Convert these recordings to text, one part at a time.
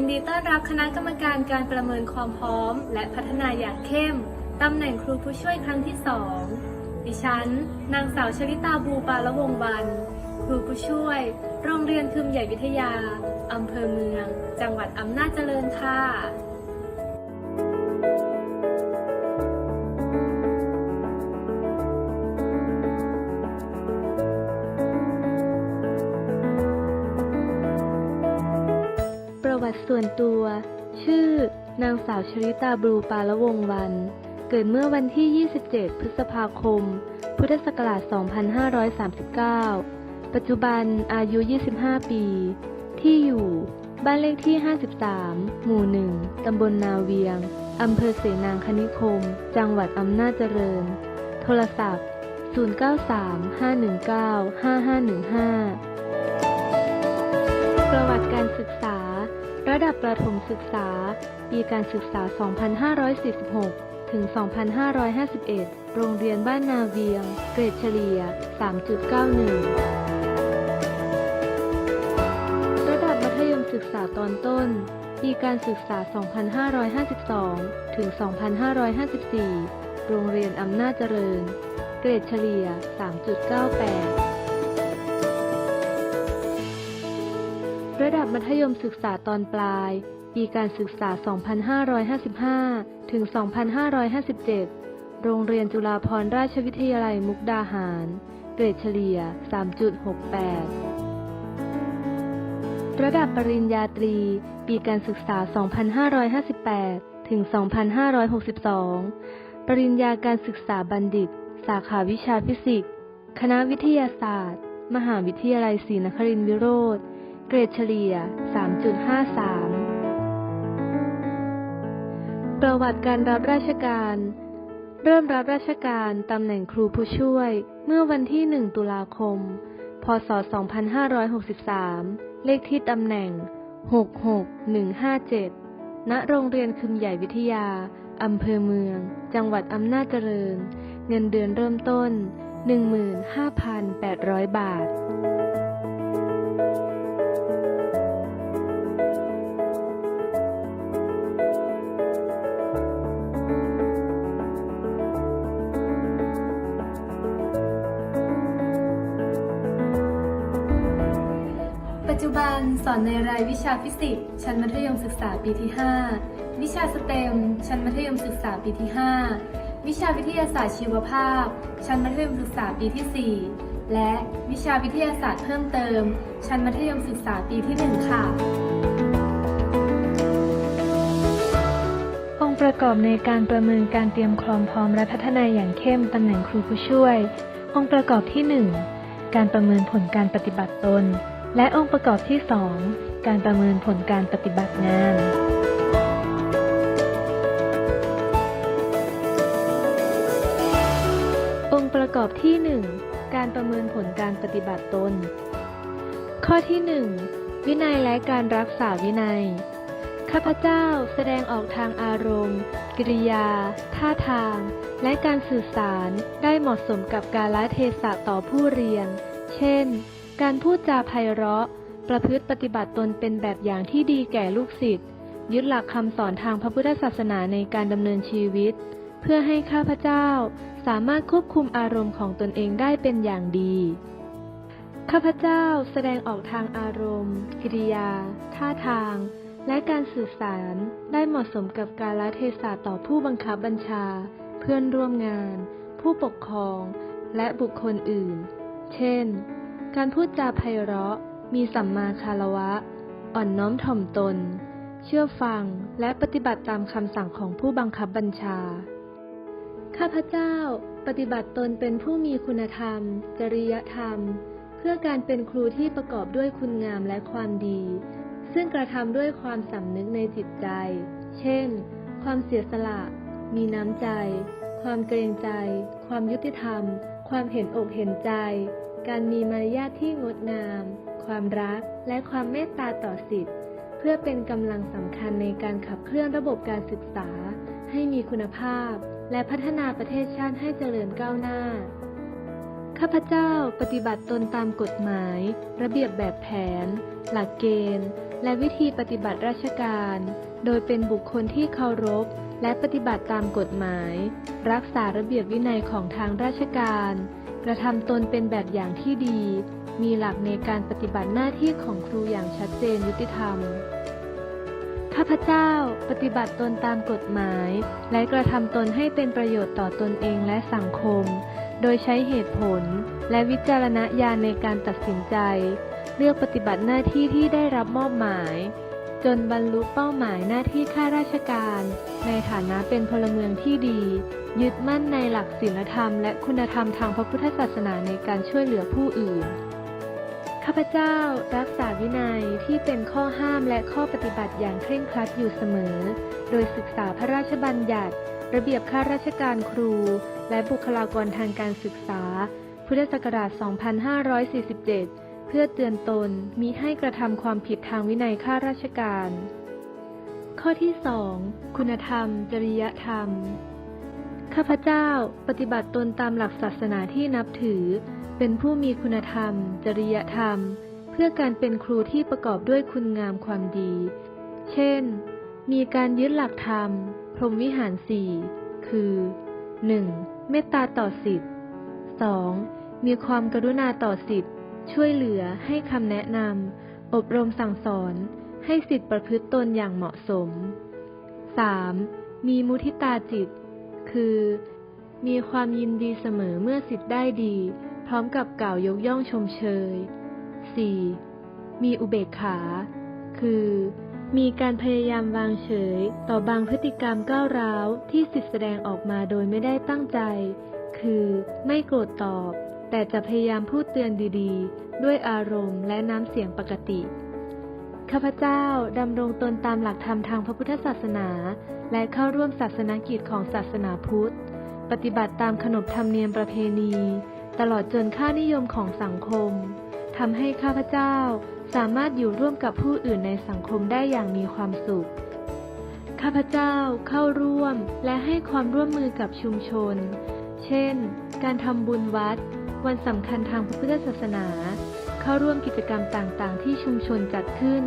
ยินดีต้อนรับคณะกรรมการการประเมินความพร้อม และพัฒนาอย่างเข้ม ตำแหน่งครูผู้ช่วยครั้งที่สองดิฉัน นางสาวชลิตาบูปาละวงวัน ครูผู้ช่วย โรงเรียนคืมใหญ่วิทยา อำเภอเมือง จังหวัดอำนาจเจริญค่ะ วนตัว ชื่อ นางสาวชริตาบลูปาละวงวัน เกิดเมื่อวันที่ 27 พฤษภาคม พุทธศักราช 2539 ปัจจุบันอายุ 25 ปี ที่อยู่ บ้านเลขที่ 53 หมู่ 1 ตำบลนาเวียง อำเภอเสนางคณิคม จังหวัดอำนาจเจริญ โทรศัพท์ 0935195515 ประวัติการศึกษา ระดับประถมศึกษา ปีการศึกษา 2546 ถึง 2551 โรงเรียนบ้านนาเวียง เกรดเฉลี่ย 3.91 ระดับมัธยมศึกษาตอนต้น ปีการศึกษา 2552 ถึง 2554 โรงเรียนอำนาจเจริญ เกรดเฉลี่ย 3.98 ระดับมัธยมศึกษาตอนปลาย ปีการศึกษา 2555 ถึง 2557 โรงเรียนจุฬาภรณราชวิทยาลัยมุกดาหาร เกรดเฉลี่ย 3.68 ระดับปริญญาตรี ปีการศึกษา 2558 ถึง 2562 ปริญญาการศึกษาบัณฑิต สาขาวิชาฟิสิกส์ คณะวิทยาศาสตร์ มหาวิทยาลัยศรีนครินทรวิโรธ เกรดเฉลี่ย 3.53 ประวัติการรับราชการ เริ่มรับราชการตำแหน่งครูผู้ช่วย เมื่อวันที่ 1 ตุลาคม พศ 2563 เลขที่ตำแหน่ง 66157 ณ โรงเรียนคึมใหญ่วิทยา อำเภอเมือง จังหวัดอำนาจเจริญ เงินเดือนเริ่มต้น 15,800 บาท อนในรายวิชาฟิสิกส์ชั้นมัธยมศึกษาปีที่ 5 วิชาสเต็มชั้นมัธยมศึกษาปีที่ 5 วิชาวิทยาศาสตร์ชีวภาพ ชั้นมัธยมศึกษาปีที่ 4 และวิชาวิทยาศาสตร์เพิ่มเติม ชั้นมัธยมศึกษาปีที่ 1 ค่ะ องค์ประกอบในการประเมินการเตรียมความพร้อมและพัฒนาอย่างเข้มตำแหน่งครูผู้ช่วย องค์ประกอบที่ 1 การประเมินผลการปฏิบัติตน และองค์ประกอบที่ 2 การประเมินผลการปฏิบัติงานองค์ประกอบที่ 1 การประเมินผลการปฏิบัติตน ข้อที่ 1 วินัยและการรักษาวินัย ข้าพเจ้าแสดงออกทางอารมณ์ กิริยา ท่าทาง และการสื่อสารได้เหมาะสมกับกาลเทศะต่อผู้เรียน เช่น การพูดจาไพเราะ ประพฤติปฏิบัติตนเป็นแบบอย่างที่ดีแก่ลูกศิษย์ยึดหลักคำสอนทางพระพุทธศาสนาในการดำเนินชีวิต เพื่อให้ข้าพเจ้าสามารถควบคุมอารมณ์ของตนเองได้เป็นอย่างดี ข้าพเจ้าแสดงออกทางอารมณ์ กิริยา ท่าทาง และการสื่อสารได้เหมาะสมกับกาลเทศะต่อผู้บังคับบัญชา เพื่อนร่วมงาน ผู้ปกครอง และบุคคลอื่น เช่น การพูดจาไพเราะ มีสัมมาคารวะ อ่อนน้อมถ่อมตน เชื่อฟังและปฏิบัติตามคำสั่งของผู้บังคับบัญชา ข้าพเจ้าปฏิบัติตนเป็นผู้มีคุณธรรม จริยธรรม เพื่อการเป็นครูที่ประกอบด้วยคุณงามและความดี ซึ่งกระทำด้วยความสำนึกในจิตใจ เช่น ความเสียสละ มีน้ำใจ ความเกรงใจ ความยุติธรรม ความเห็นอกเห็นใจ การมีมารยาทที่งดงาม ความรัก และความเมตตาต่อสิทธิ์ เพื่อเป็นกำลังสำคัญในการขับเคลื่อนระบบการศึกษา ให้มีคุณภาพ และพัฒนาประเทศชาติให้เจริญก้าวหน้า ข้าพเจ้าปฏิบัติตนตามกฎหมาย ระเบียบแบบแผน หลักเกณฑ์ และวิธีปฏิบัติราชการ โดยเป็นบุคคลที่เคารพและปฏิบัติตามกฎหมาย รักษาระเบียบวินัยของทางราชการ ระทำตนเป็นแบบอย่างที่ดี มีหลักในการปฏิบัติหน้าที่ของครูอย่างชัดเจนยุติธรรม ข้าพเจ้าปฏิบัติตนตามกฎหมาย และกระทำตนให้เป็นประโยชน์ต่อตนเองและสังคม โดยใช้เหตุผลและวิจารณญาณในการตัดสินใจ เลือกปฏิบัติหน้าที่ที่ได้รับมอบหมาย จนบรรลุเป้าหมายหน้าที่ข้าราชการ ในฐานะเป็นพลเมืองที่ดี ยึดมั่นในหลักศีลธรรม และคุณธรรมทางพระพุทธศาสนาในการช่วยเหลือผู้อื่น ข้าพเจ้ารักษาวินัยที่เป็นข้อห้ามและข้อปฏิบัติอย่างเคร่งครัดอยู่เสมอ โดยศึกษาพระราชบัญญัติ ระเบียบข้าราชการครู และบุคลากรทางการศึกษา พุทธศักราช 2547 เพื่อเตือนตนมิให้กระทำความผิดทางวินัยข้าราชการ ข้อที่2คุณธรรม จริยธรรม ข้าพเจ้าปฏิบัติตนตามหลักศาสนาที่นับถือ เป็นผู้มีคุณธรรม จริยธรรม เพื่อการเป็นครูที่ประกอบด้วยคุณงามความดี เช่น มีการยึดหลักธรรม พรหมวิหารสี่คือ 1. เมตตาต่อสิทธิ์ 2. มีความกรุณาต่อสิทธิ์ ช่วยเหลือให้คำแนะนำ อบรมสั่งสอน ให้สิทธิประพฤติตนอย่างเหมาะสม 3. มีมุทิตาจิต คือ มีความยินดีเสมอเมื่อสิทธิ์ได้ดี พร้อมกับกล่าวยกย่องชมเชย 4. มีอุเบกขา คือ มีการพยายามวางเฉยต่อบางพฤติกรรมก้าวร้าวที่สิทธิแสดงออกมาโดยไม่ได้ตั้งใจ คือ ไม่โกรธตอบ แต่จะพยายามพูดเตือนดีๆ ด้วยอารมณ์และน้ำเสียงปกติ ข้าพเจ้าดำรงตนตามหลักธรรมทางพระพุทธศาสนา และเข้าร่วมศาสนกิจของศาสนาพุทธ ปฏิบัติตามขนบธรรมเนียมประเพณี ตลอดจนค่านิยมของสังคมทำให้ข้าพเจ้าสามารถอยู่ร่วมกับผู้อื่นในสังคมได้อย่างมีความสุข ข้าพเจ้าเข้าร่วมและให้ความร่วมมือกับชุมชน เช่น การทำบุญวัด วันสำคัญทางพระพุทธศาสนา เข้าร่วมกิจกรรมต่างๆ ที่ชุมชนจัดขึ้น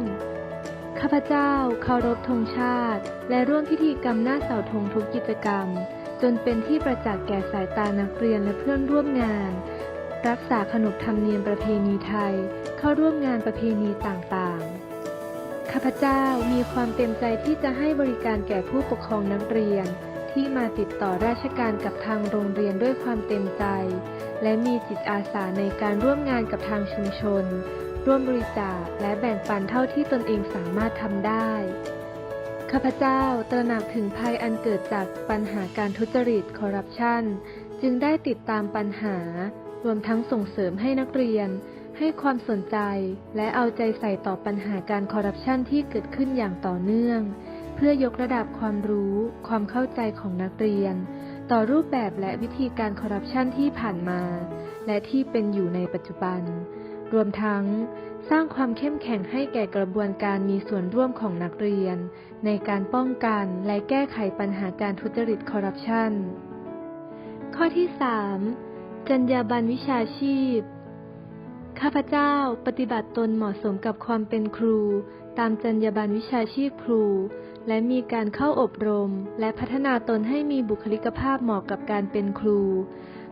ข้าพเจ้าเคารพธงชาติ และร่วมพิธีกรรมหน้าเสาธงทุกกิจกรรม จนเป็นที่ประจักษ์แก่สายตานักเรียนและเพื่อนร่วมงาน รักษาขนบธรรมเนียมประเพณีไทย เข้าร่วมงานประเพณีต่างๆข้าพเจ้ามีความเต็มใจที่จะให้บริการแก่ผู้ปกครองนักเรียน ที่มาติดต่อราชการกับทางโรงเรียนด้วยความเต็มใจ และมีจิตอาสาในการร่วมงานกับทางชุมชน ร่วมบริจาคและแบ่งปันเท่าที่ตนเองสามารถทำได้ ข้าพเจ้าตระหนักถึงภัยอันเกิดจากปัญหาการทุจริตคอร์รัปชันจึงได้ติดตามปัญหา รวมทั้งส่งเสริมให้นักเรียน ให้ความสนใจและเอาใจใส่ต่อปัญหาการคอร์รัปชันที่เกิดขึ้นอย่างต่อเนื่อง เพื่อยกระดับความรู้ ความเข้าใจของนักเรียน ต่อรูปแบบและวิธีการคอร์รัปชันที่ผ่านมา และที่เป็นอยู่ในปัจจุบัน รวมทั้งสร้างความเข้มแข็งให้แก่กระบวนการมีส่วนร่วมของนักเรียน ในการป้องกันและแก้ไขปัญหาการทุจริตคอร์รัปชัน ข้อที่ 3. จรรยาบรรณวิชาชีพ ข้าพเจ้าปฏิบัติตนเหมาะสมกับความเป็นครู ตามจรรยาบรรณวิชาชีพครู และมีการเข้าอบรม และพัฒนาตนให้มีบุคลิกภาพเหมาะกับการเป็นครู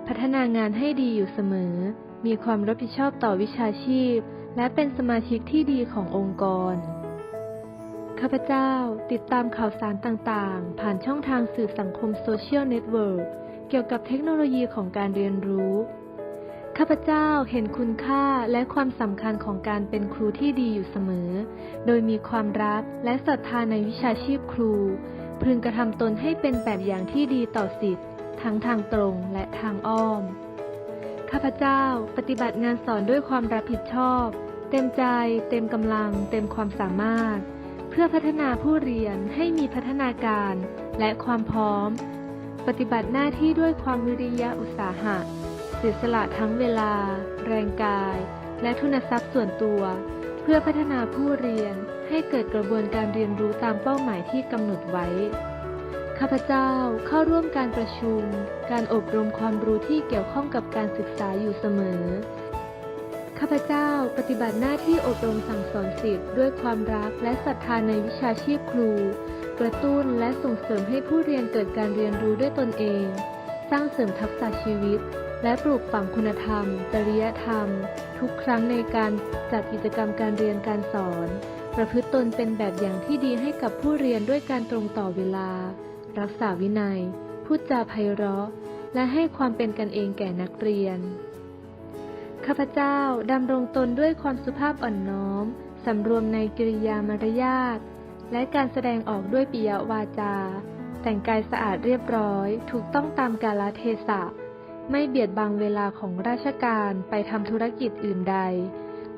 พัฒนางานให้ดีอยู่เสมอ มีความรับผิดชอบต่อวิชาชีพ และเป็นสมาชิกที่ดีขององค์กร ข้าพเจ้าติดตามข่าวสารต่างๆ ผ่านช่องทางสื่อสังคมโซเชียลเน็ตเวิร์กเกี่ยวกับเทคโนโลยีของการเรียนรู้ ข้าพเจ้าเห็นคุณค่าและความสำคัญของการเป็นครูที่ดีอยู่เสมอ โดยมีความรักและศรัทธาในวิชาชีพครู พึงกระทำตนให้เป็นแบบอย่างที่ดีต่อสิทธิ์ทั้งทางตรงและทางอ้อม ข้าพเจ้าปฏิบัติงานสอนด้วยความรับผิดชอบ เต็มใจ เต็มกำลัง เต็มความสามารถ เพื่อพัฒนาผู้เรียนให้มีพัฒนาการและความพร้อม ปฏิบัติหน้าที่ด้วยความวิริยะอุตสาหะ เสียสละทั้งเวลา แรงกาย และทุนทรัพย์ส่วนตัว เพื่อพัฒนาผู้เรียนให้เกิดกระบวนการเรียนรู้ตามเป้าหมายที่กำหนดไว้ ข้าพเจ้าเข้าร่วมการประชุม การอบรมความรู้ที่เกี่ยวข้องกับการศึกษาอยู่เสมอ ข้าพเจ้าปฏิบัติหน้าที่อบรมสั่งสอนศิษย์ด้วยความรักและศรัทธาในวิชาชีพครู กระตุ้นและส่งเสริมให้ผู้เรียนเกิดการเรียนรู้ด้วยตนเอง สร้างเสริมทักษะชีวิต และปลูกฝังคุณธรรม จริยธรรม ทุกครั้งในการจัดกิจกรรมการเรียนการสอน ประพฤติตนเป็นแบบอย่างที่ดีให้กับผู้เรียนด้วยการตรงต่อเวลา รักษาวินัย พูดจาไพเราะ และให้ความเป็นกันเองแก่นักเรียน ข้าพเจ้าดำรงตนด้วยความสุภาพอ่อนน้อมสำรวมในกิริยามารยาทและการแสดงออกด้วยปิยวาจา แต่งกายสะอาดเรียบร้อย ถูกต้องตามกาลเทศะ ไม่เบียดบังเวลาของราชการไปทำธุรกิจอื่นใด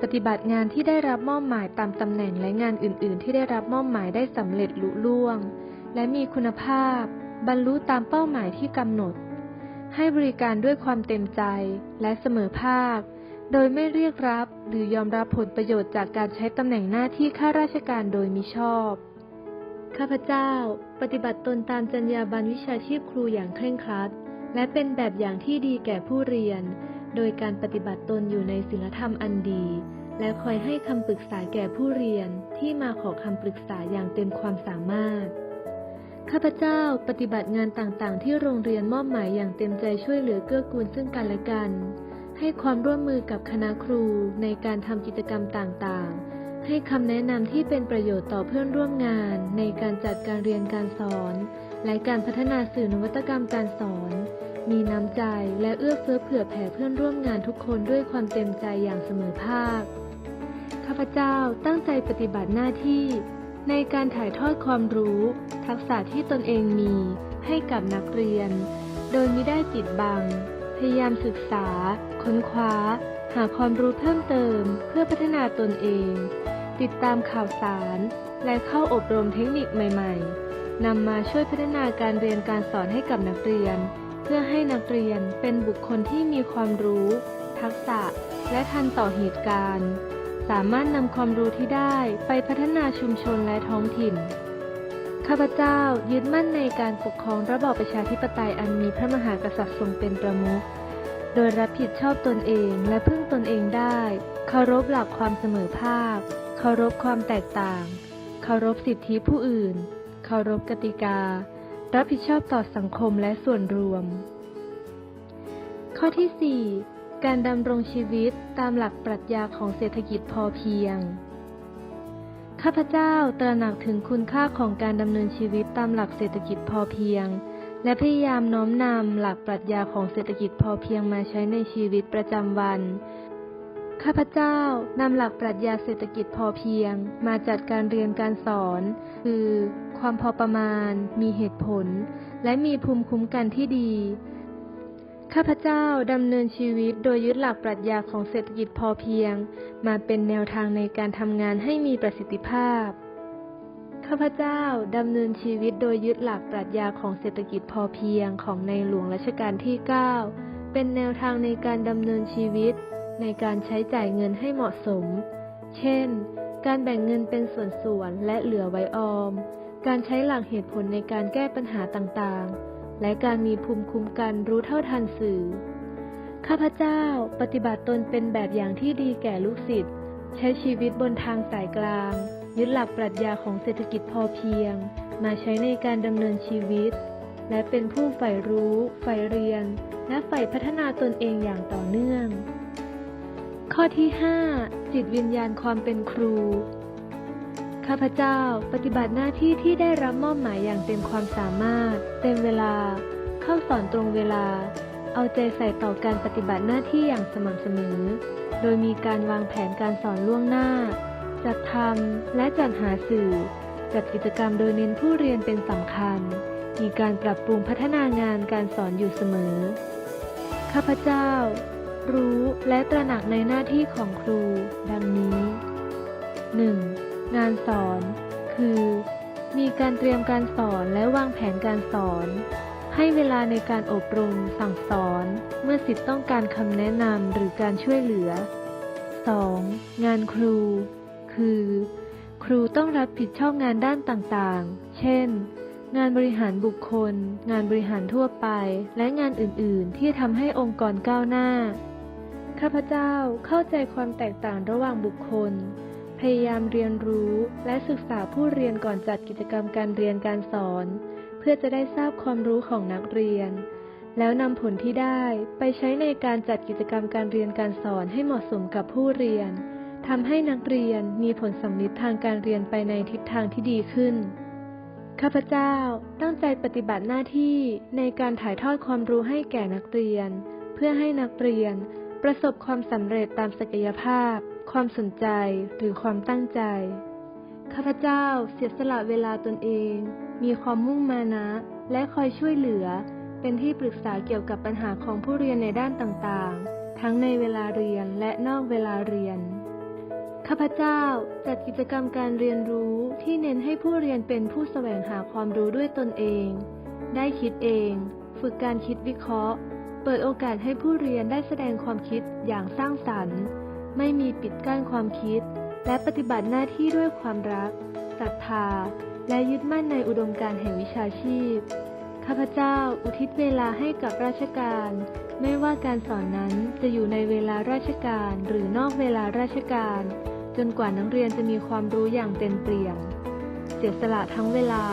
ปฏิบัติงานที่ได้รับมอบหมายตามตำแหน่งและงานอื่น ๆ ที่ได้รับมอบหมายได้สำเร็จลุล่วง และมีคุณภาพ บรรลุตามเป้าหมายที่กำหนด ให้บริการด้วยความเต็มใจและเสมอภาค โดยไม่เรียกรับหรือยอมรับผลประโยชน์จากการใช้ตำแหน่งหน้าที่ข้าราชการโดยมิชอบข้าพเจ้า ปฏิบัติตนตามจรรยาบรรณวิชาชีพครูอย่างเคร่งครัด และเป็นแบบอย่างที่ดีแก่ผู้เรียน โดยการปฏิบัติตนอยู่ในศีลธรรมอันดี และคอยให้คำปรึกษาแก่ผู้เรียนที่มาขอคำปรึกษาอย่างเต็มความสามารถ ข้าพเจ้าปฏิบัติงานต่างๆ ที่โรงเรียนมอบหมายอย่างเต็มใจช่วยเหลือเกื้อกูลซึ่งกันและกัน ให้ความร่วมมือกับคณะครูในการทำกิจกรรมต่างๆให้คำแนะนำที่เป็นประโยชน์ต่อเพื่อนร่วมงาน ในการจัดการเรียนการสอน และการพัฒนาสื่อนวัตกรรมการสอน มีน้ำใจและเอื้อเฟื้อเผื่อแผ่เพื่อนร่วมงานทุกคนด้วยความเต็มใจอย่างเสมอภาค ข้าพเจ้าตั้งใจปฏิบัติหน้าที่ ในการถ่ายทอดความรู้ ทักษะที่ตนเองมีให้กับนักเรียน โดยมิได้ปิดบัง พยายามศึกษา ค้นคว้า หาความรู้เพิ่มเติมเพื่อพัฒนาตนเอง ติดตามข่าวสาร และเข้าอบรมเทคนิคใหม่ ๆนำมาช่วยพัฒนาการเรียนการสอนให้กับนักเรียน พื่อให้นักเรียนเป็นบุคคลที่มีความรู้ ทักษะ และทันต่อเหตุการณ์ สามารถนำความรู้ที่ได้ไปพัฒนาชุมชนและท้องถิ่น ข้าพเจ้ายึดมั่นในการปกครองระบอบประชาธิปไตยอันมีพระมหากษัตริย์ทรงเป็นประมุข โดยรับผิดชอบตนเองและพึ่งตนเองได้ เคารพหลักความเสมอภาค เคารพความแตกต่าง เคารพสิทธิผู้อื่น เคารพกติกา รับผิดชอบต่อสังคมและส่วนรวม ข้อที่ 4 การดำรงชีวิตตามหลักปรัชญาของเศรษฐกิจพอเพียง ข้าพเจ้าตระหนักถึงคุณค่าของการดำเนินชีวิตตามหลักเศรษฐกิจพอเพียง และพยายามน้อมนำหลักปรัชญาของเศรษฐกิจพอเพียงมาใช้ในชีวิตประจำวัน ข้าพเจ้านำหลักปรัชญาเศรษฐกิจพอเพียง มาจัดการเรียนการสอน คือ ความพอประมาณ มีเหตุผล และมีภูมิคุ้มกันที่ดี ข้าพเจ้าดำเนินชีวิตโดยยึดหลักปรัชญาของเศรษฐกิจพอเพียง มาเป็นแนวทางในการทำงานให้มีประสิทธิภาพ ข้าพเจ้าดำเนินชีวิตโดยยึดหลักปรัชญาของเศรษฐกิจพอเพียงของในหลวงรัชกาลที่ 9 เป็นแนวทางในการดำเนินชีวิต ในการใช้จ่ายเงินให้เหมาะสม เช่น การแบ่งเงินเป็นส่วนๆ และเหลือไว้ออม การใช้หลักเหตุผลในการแก้ปัญหาต่างๆ และการมีภูมิคุ้มกันรู้เท่าทันสื่อ ข้าพเจ้าปฏิบัติตนเป็นแบบอย่างที่ดีแก่ลูกศิษย์ ใช้ชีวิตบนทางสายกลาง ยึดหลักปรัชญาของเศรษฐกิจพอเพียง มาใช้ในการดำเนินชีวิต และเป็นผู้ใฝ่รู้ ใฝ่เรียน และใฝ่พัฒนาตนเองอย่างต่อเนื่อง ข้อที่ 5 จิตวิญญาณความเป็นครู ข้าพเจ้าปฏิบัติหน้าที่ที่ได้รับมอบหมายอย่างเต็มความสามารถ เต็มเวลา เข้าสอนตรงเวลา เอาใจใส่ต่อการปฏิบัติหน้าที่อย่างสม่ำเสมอ โดยมีการวางแผนการสอนล่วงหน้า จัดทำและจัดหาสื่อ จัดกิจกรรมโดยเน้นผู้เรียนเป็นสำคัญ มีการปรับปรุงพัฒนางานการสอนอยู่เสมอ ข้าพเจ้า รู้และตระหนักในหน้าที่ของครู ดังนี้ 1. งานสอน คือ มีการเตรียมการสอนและวางแผนการสอน ให้เวลาในการอบรมสั่งสอน เมื่อสิทธิ์ต้องการคำแนะนำหรือการช่วยเหลือ 2. งานครู คือ ครูต้องรับผิดชอบงานด้านต่างๆ เช่น งานบริหารบุคคล งานบริหารทั่วไป และงานอื่น ๆ ที่ทำให้องค์กรก้าวหน้า ข้าพเจ้าเข้าใจความแตกต่างระหว่างบุคคล พยายามเรียนรู้และศึกษาผู้เรียนก่อนจัดกิจกรรมการเรียนการสอน เพื่อจะได้ทราบความรู้ของนักเรียน แล้วนำผลที่ได้ไปใช้ในการจัดกิจกรรมการเรียนการสอนให้เหมาะสมกับผู้เรียนทำให้นักเรียนมีผลสำลิดทางการเรียนไปในทิศทางที่ดีขึ้น ข้าพเจ้าตั้งใจปฏิบัติหน้าที่ในการถ่ายทอดความรู้ให้แก่นักเรียน เพื่อให้นักเรียน ประสบความสำเร็จตามศักยภาพ ความสนใจหรือความตั้งใจ ข้าพเจ้าเสียสละเวลาตนเอง มีความมุ่งมานะ และคอยช่วยเหลือ เป็นที่ปรึกษาเกี่ยวกับปัญหาของผู้เรียนในด้านต่างๆ ทั้งในเวลาเรียนและนอกเวลาเรียน ข้าพเจ้าจัดกิจกรรมการเรียนรู้ที่เน้นให้ผู้เรียนเป็นผู้แสวงหาความรู้ด้วยตนเอง ได้คิดเอง ฝึกการคิดวิเคราะห์ เปิดโอกาสให้ผู้เรียนได้แสดงความคิดอย่างสร้างสรรค์ ไม่มีปิดกั้นความคิด และปฏิบัติหน้าที่ด้วยความรักศรัทธา และยึดมั่นในอุดมการณ์แห่งวิชาชีพ ข้าพเจ้าอุทิศเวลาให้กับราชการ ไม่ว่าการสอนนั้นจะอยู่ในเวลาราชการหรือนอกเวลาราชการ จนกว่านักเรียนจะมีความรู้อย่างเต็มเปี่ยม เสียสละทั้งเวลา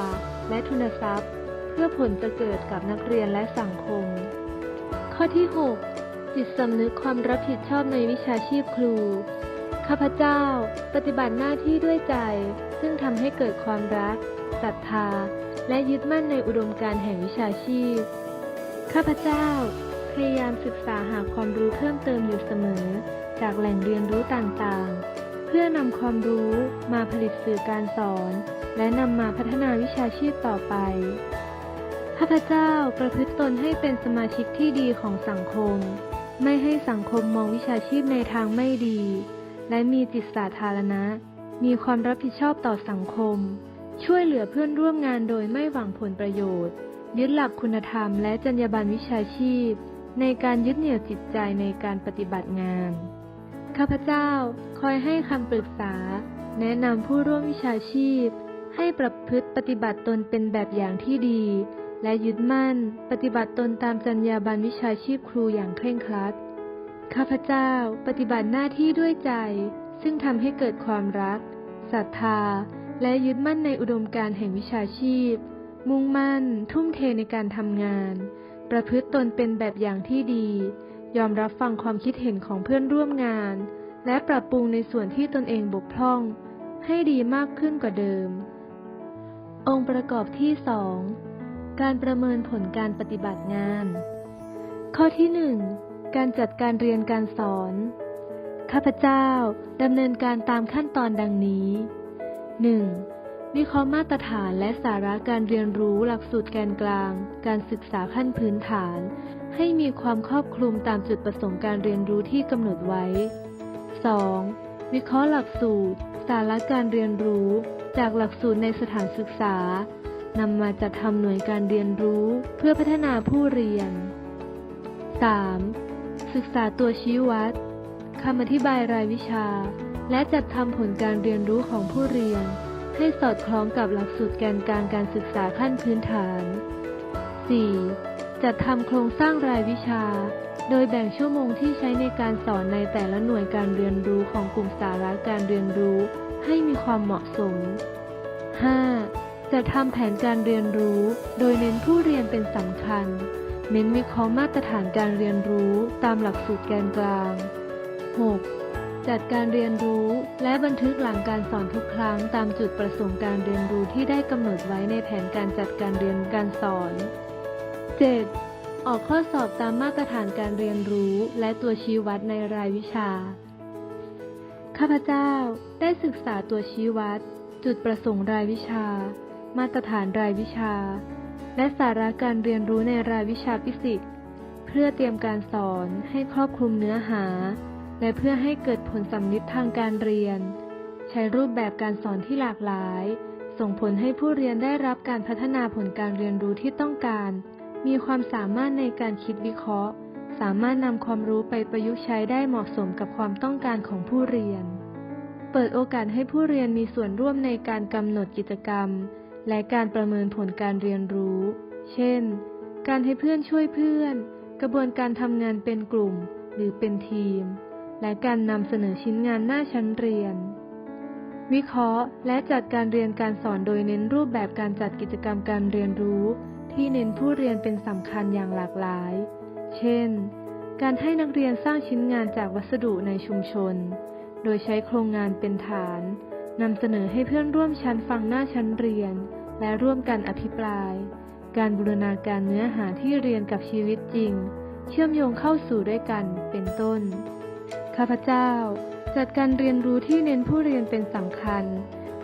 และทุนทรัพย์ เพื่อผลจะเกิดกับนักเรียนและสังคม ข้อที่ 6 จิตสำนึกความรับผิดชอบในวิชาชีพครู ข้าพเจ้าปฏิบัติหน้าที่ด้วยใจ ซึ่งทำให้เกิดความรักศรัทธา และยึดมั่นในอุดมการแห่งวิชาชีพ ข้าพเจ้า พยายามศึกษาหาความรู้เพิ่มเติมอยู่เสมอ จากแหล่งเรียนรู้ต่างๆ เพื่อนำความรู้มาผลิตสื่อการสอน และนำมาพัฒนาวิชาชีพต่อไป ข้าพเจ้าประพฤติตนให้เป็นสมาชิกที่ดีของสังคม ไม่ให้สังคมมองวิชาชีพในทางไม่ดี และมีจิตสาธารณะ มีความรับผิดชอบต่อสังคม ช่วยเหลือเพื่อนร่วมงานโดยไม่หวังผลประโยชน์ ยึดหลักคุณธรรมและจรรยาบรรณวิชาชีพ ในการยึดเหนี่ยวจิตใจในการปฏิบัติงาน ข้าพเจ้าคอยให้คำปรึกษา แนะนำผู้ร่วมวิชาชีพ ให้ประพฤติปฏิบัติตนเป็นแบบอย่างที่ดี และยึดมั่น ปฏิบัติตนตามจรรยาบรรณวิชาชีพครูอย่างเคร่งครัด ข้าพเจ้าปฏิบัติหน้าที่ด้วยใจ ซึ่งทำให้เกิดความรักศรัทธา และยึดมั่นในอุดมการแห่งวิชาชีพ มุ่งมั่น ทุ่มเทในการทำงาน ประพฤติตนเป็นแบบอย่างที่ดี ยอมรับฟังความคิดเห็นของเพื่อนร่วมงาน และปรับปรุงในส่วนที่ตนเองบกพร่อง ให้ดีมากขึ้นกว่าเดิม องค์ประกอบที่สอง การประเมินผลการปฏิบัติงาน ข้อที่หนึ่งการจัดการเรียนการสอน ข้าพเจ้าดำเนินการตามขั้นตอนดังนี้ 1. วิเคราะห์มาตรฐานและสาระการเรียนรู้หลักสูตรแกนกลาง การศึกษาขั้นพื้นฐาน ให้มีความครอบคลุมตามจุดประสงค์การเรียนรู้ที่กำหนดไว้ 2. วิเคราะห์หลักสูตร สาระการเรียนรู้ จากหลักสูตรในสถานศึกษา นำมาจัดทำหน่วยการเรียนรู้เพื่อพัฒนาผู้เรียน 3. ศึกษาตัวชี้วัดคำอธิบายรายวิชา และจัดทำผลการเรียนรู้ของผู้เรียน ให้สอดคล้องกับหลักสูตรแกนกลางการศึกษาขั้นพื้นฐาน 4. จัดทำโครงสร้างรายวิชา โดยแบ่งชั่วโมงที่ใช้ในการสอนในแต่ละหน่วยการเรียนรู้ของกลุ่มสาระการเรียนรู้ ให้มีความเหมาะสม 5. จะทำแผนการเรียนรู้ โดยเน้นผู้เรียนเป็นสำคัญ เน้นวิเคราะห์มาตรฐานการเรียนรู้ตามหลักสูตรแกนกลาง 6. จัดการเรียนรู้และบันทึกหลังการสอนทุกครั้งตามจุดประสงค์การเรียนรู้ที่ได้กำหนดไว้ในแผนการจัดการเรียนการสอน 7. ออกข้อสอบตามมาตรฐานการเรียนรู้และตัวชี้วัดในรายวิชา ข้าพเจ้าได้ศึกษาตัวชี้วัด จุดประสงค์รายวิชา มาตรฐานรายวิชา และสาระการเรียนรู้ในรายวิชาฟิสิกส์เพื่อเตรียมการสอนให้ครอบคลุมเนื้อหา และเพื่อให้เกิดผลสำลิดทางการเรียน ใช้รูปแบบการสอนที่หลากหลาย ส่งผลให้ผู้เรียนได้รับการพัฒนาผลการเรียนรู้ที่ต้องการ มีความสามารถในการคิดวิเคราะห์ สามารถนำความรู้ไปประยุกต์ใช้ได้เหมาะสมกับความต้องการของผู้เรียน เปิดโอกาสให้ผู้เรียนมีส่วนร่วมในการกำหนดกิจกรรม และการประเมินผลการเรียนรู้ เช่น การให้เพื่อนช่วยเพื่อน กระบวนการทำงานเป็นกลุ่มหรือเป็นทีม และการนำเสนอชิ้นงานหน้าชั้นเรียน วิเคราะห์และจัดการเรียนการสอนโดยเน้นรูปแบบการจัดกิจกรรมการเรียนรู้ ที่เน้นผู้เรียนเป็นสำคัญอย่างหลากหลาย เช่น การให้นักเรียนสร้างชิ้นงานจากวัสดุในชุมชน โดยใช้โครงงานเป็นฐานนำเสนอให้เพื่อนร่วมชั้นฟังหน้าชั้นเรียน และร่วมกันอภิปราย การบูรณาการเนื้อหาที่เรียนกับชีวิตจริง เชื่อมโยงเข้าสู่ด้วยกันเป็นต้น ข้าพเจ้า จัดการเรียนรู้ที่เน้นผู้เรียนเป็นสำคัญ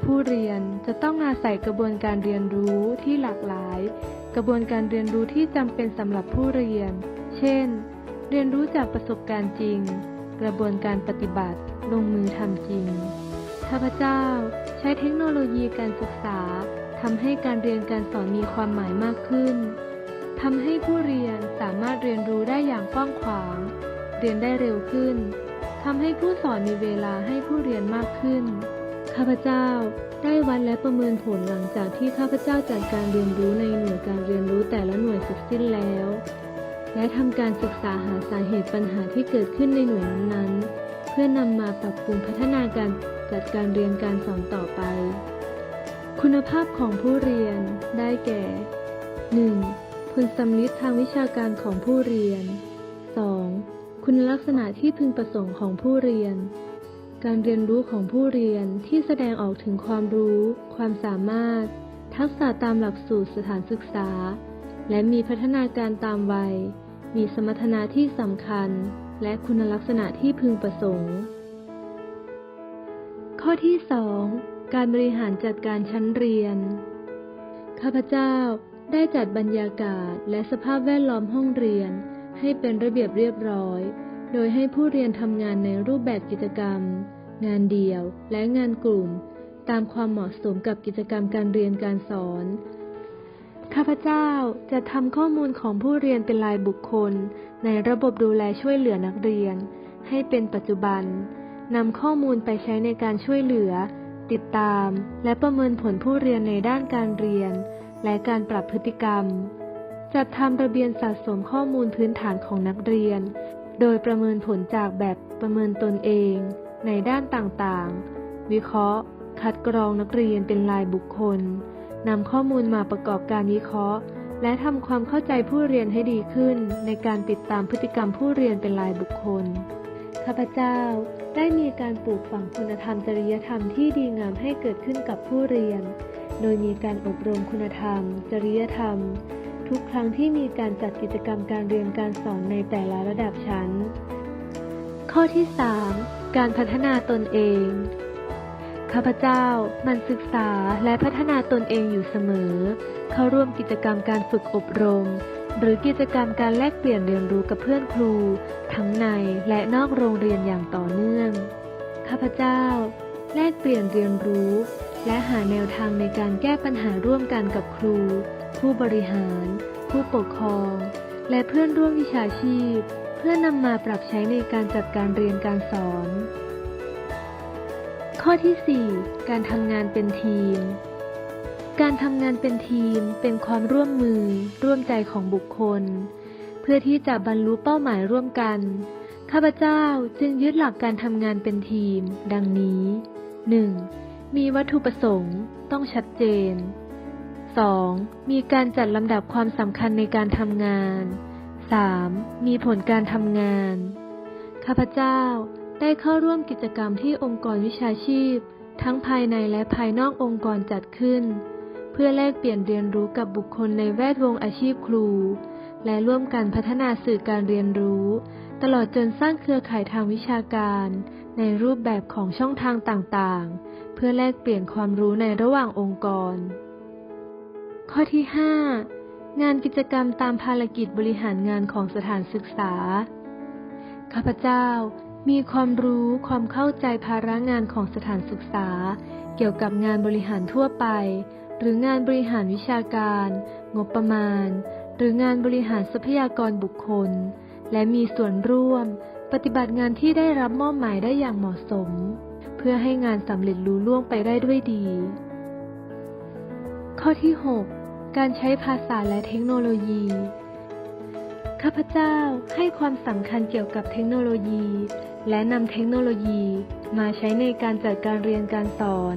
ผู้เรียนจะต้องอาศัยกระบวนการเรียนรู้ที่หลากหลาย กระบวนการเรียนรู้ที่จำเป็นสำหรับผู้เรียน เช่น เรียนรู้จากประสบการณ์จริง กระบวนการปฏิบัติ ลงมือทำจริงข้าพเจ้าใช้เทคโนโลยีการศึกษา ทำให้การเรียนการสอนมีความหมายมากขึ้นทำให้ผู้เรียนสามารถเรียนรู้ได้อย่างกว้างขวาง เรียนได้เร็วขึ้นทำให้ผู้สอนมีเวลาให้ผู้เรียนมากขึ้น ข้าพเจ้าได้วัดและประเมินผลหลังจากที่ข้าพเจ้าจัดการเรียนรู้ในหน่วยการเรียนรู้แต่ละหน่วยเสร็จสิ้นแล้ว และทำการศึกษาหาสาเหตุปัญหาที่เกิดขึ้นในหน่วยนั้นๆ เพื่อนำมาปรับปรุงพัฒนาการจัดการเรียนการสอนต่อไป คุณภาพของผู้เรียนได้แก่ 1. ผลสำลิดทางวิชาการของผู้เรียน 2. คุณลักษณะที่พึงประสงค์ของผู้เรียน การเรียนรู้ของผู้เรียนที่แสดงออกถึงความรู้ ความสามารถ ทักษะตามหลักสูตรสถานศึกษา และมีพัฒนาการตามวัย มีสมรรถนะที่สำคัญ และคุณลักษณะที่พึงประสงค์ ข้อที่ 2 การบริหารจัดการชั้นเรียน ข้าพเจ้าได้จัดบรรยากาศและสภาพแวดล้อมห้องเรียน ให้เป็นระเบียบเรียบร้อย โดยให้ผู้เรียนทำงานในรูปแบบกิจกรรม งานเดี่ยวและงานกลุ่ม ตามความเหมาะสมกับกิจกรรมการเรียนการสอน ข้าพเจ้าจะทำข้อมูลของผู้เรียนเป็นรายบุคคล ในระบบดูแลช่วยเหลือนักเรียน ให้เป็นปัจจุบันนำข้อมูลไปใช้ในการช่วยเหลือ ติดตาม และประเมินผลผู้เรียนในด้านการเรียน และการปรับพฤติกรรม จัดทำระเบียนสะสมข้อมูลพื้นฐานของนักเรียน โดยประเมินผลจากแบบประเมินตนเอง ในด้านต่างๆ วิเคราะห์ คัดกรองนักเรียนเป็นรายบุคคลนำข้อมูลมาประกอบการวิเคราะห์ และทำความเข้าใจผู้เรียนให้ดีขึ้น ในการติดตามพฤติกรรมผู้เรียนเป็นรายบุคคล ข้าพเจ้า ได้มีการปลูกฝังคุณธรรมจริยธรรมที่ดีงามให้เกิดขึ้นกับผู้เรียน โดยมีการอบรมคุณธรรม จริยธรรม ทุกครั้งที่มีการจัดกิจกรรมการเรียนการสอนในแต่ละระดับชั้น ข้อที่ 3 การพัฒนาตนเอง ข้าพเจ้ามันศึกษาและพัฒนาตนเองอยู่เสมอ เข้าร่วมกิจกรรมการฝึกอบรม หรือกิจกรรมการแลกเปลี่ยนเรียนรู้กับเพื่อนครู ทั้งในและนอกโรงเรียนอย่างต่อเนื่อง ข้าพเจ้า แลกเปลี่ยนเรียนรู้ และหาแนวทางในการแก้ปัญหาร่วมกันกับครู ผู้บริหาร ผู้ปกครอง และเพื่อนร่วมวิชาชีพ เพื่อนำมาปรับใช้ในการจัดการเรียนการสอน ข้อที่ 4 การทำงานเป็นทีม การทำงานเป็นทีมเป็นความร่วมมือ ร่วมใจของบุคคล เพื่อที่จะบรรลุเป้าหมายร่วมกัน ข้าพเจ้าจึงยึดหลักการทำงานเป็นทีม ดังนี้ 1. มีวัตถุประสงค์ ต้องชัดเจน 2. มีการจัดลำดับความสำคัญในการทำงาน 3. มีผลการทำงาน ข้าพเจ้าได้เข้าร่วมกิจกรรมที่องค์กรวิชาชีพ ทั้งภายในและภายนอกองค์กรจัดขึ้น เพื่อแลกเปลี่ยนเรียนรู้กับบุคคลในแวดวงอาชีพครู และร่วมกันพัฒนาสื่อการเรียนรู้ ตลอดจนสร้างเครือข่ายทางวิชาการ ในรูปแบบของช่องทางต่างๆ เพื่อแลกเปลี่ยนความรู้ในระหว่างองค์กร ข้อที่ 5 งานกิจกรรมตามภารกิจบริหารงานของสถานศึกษา ข้าพเจ้ามีความรู้ความเข้าใจภาระงานของสถานศึกษา เกี่ยวกับงานบริหารทั่วไป หรืองานบริหารวิชาการ งบประมาณ หรืองานบริหารทรัพยากรบุคคล และมีส่วนร่วม ปฏิบัติงานที่ได้รับมอบหมายได้อย่างเหมาะสม เพื่อให้งานสำเร็จลุล่วงไปได้ด้วยดี ข้อที่ 6 การใช้ภาษาและเทคโนโลยีข้าพเจ้าให้ความสำคัญเกี่ยวกับเทคโนโลยี และนำเทคโนโลยีมาใช้ในการจัดการเรียนการสอน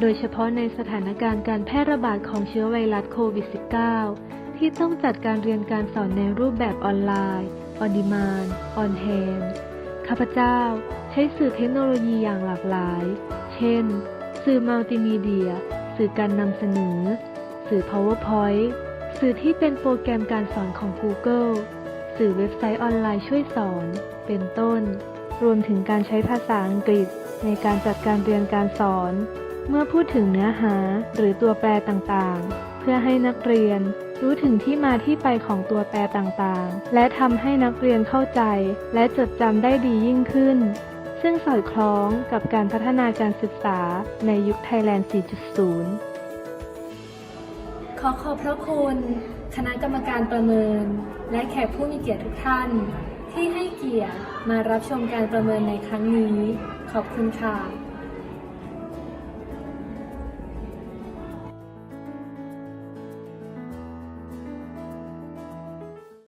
โดยเฉพาะในสถานการณ์การแพร่ระบาดของเชื้อไวรัสโควิด -19 ที่ต้องจัดการเรียนการสอนในรูปแบบออนไลน์ on demand on hand ข้าพเจ้าใช้สื่อเทคโนโลยีอย่างหลากหลาย เช่น สื่อมัลติมีเดีย สื่อการนำเสนอ สื่อ PowerPoint สื่อที่เป็นโปรแกรมการสอนของ Google สื่อเว็บไซต์ออนไลน์ช่วยสอน เป็นต้น รวมถึงการใช้ภาษาอังกฤษในการจัดการเรียนการสอน เมื่อพูดถึงเนื้อหาหรือตัวแปรต่างๆ เพื่อให้นักเรียนรู้ถึงที่มาที่ไปของตัวแปรต่างๆ และทำให้นักเรียนเข้าใจ และจดจำได้ดียิ่งขึ้น ซึ่งสอดคล้องกับการพัฒนาการศึกษาในยุคไทยแลนด์ 4.0 ขอขอบพระคุณ คณะกรรมการประเมิน และแขกผู้มีเกียรติทุกท่าน ที่ให้ เกียรติมารับชมการประเมินในครั้งนี้ ขอบคุณค่ะ